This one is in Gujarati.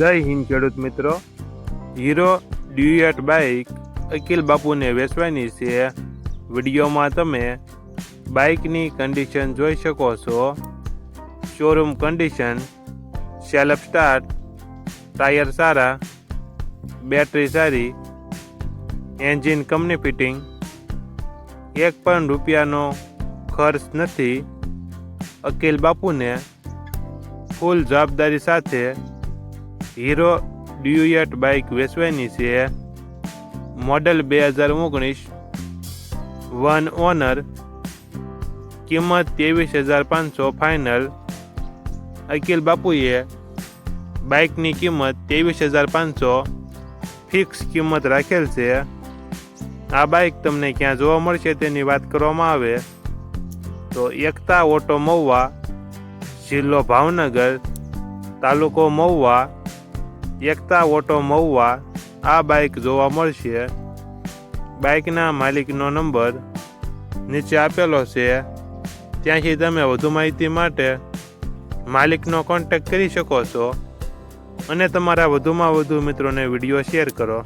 જય હિન્દ ખેડૂત મિત્રો. હીરો ડ્યુએટ બાઇક અકિલ બાપુને વેચવાની છે. વિડીયોમાં તમે બાઇકની કન્ડિશન જોઈ શકો છો. Showroom condition self start tyre સારા બેટરી સારી એન્જિન કંપની ફિટિંગ એક પણ રૂપિયાનો ખર્ચ નથી. અકિલ બાપુને ફૂલ જવાબદારી સાથે હીરો ડ્યુએટ બાઇક વેચવાની છે. મોડલ બે હજાર ઓગણીસ. વન ઓનર કિંમત ત્રેવીસ હજાર પાંચસો. ફાઇનલ અકિલ બાપુએ બાઇકની કિંમત ત્રેવીસ હજાર પાંચસો. ફિક્સ કિંમત રાખેલ છે. આ બાઇક તમને ક્યાં જોવા મળશે તેની વાત કરવામાં આવે. તો એકતા ઓટો મહુવા, જિલ્લો ભાવનગર, તાલુકો મહુવા એકતા ઓટો મહુવા આ બાઇક જોવા મળશે. બાઇકના માલિકનો નંબર નીચે આપેલો છે. ત્યાંથી તમે વધુ માહિતી માટે માલિકનો કોન્ટેક્ટ કરી શકો છો અને તમારા વધુમાં વધુ મિત્રોને વીડિયો શેર કરો.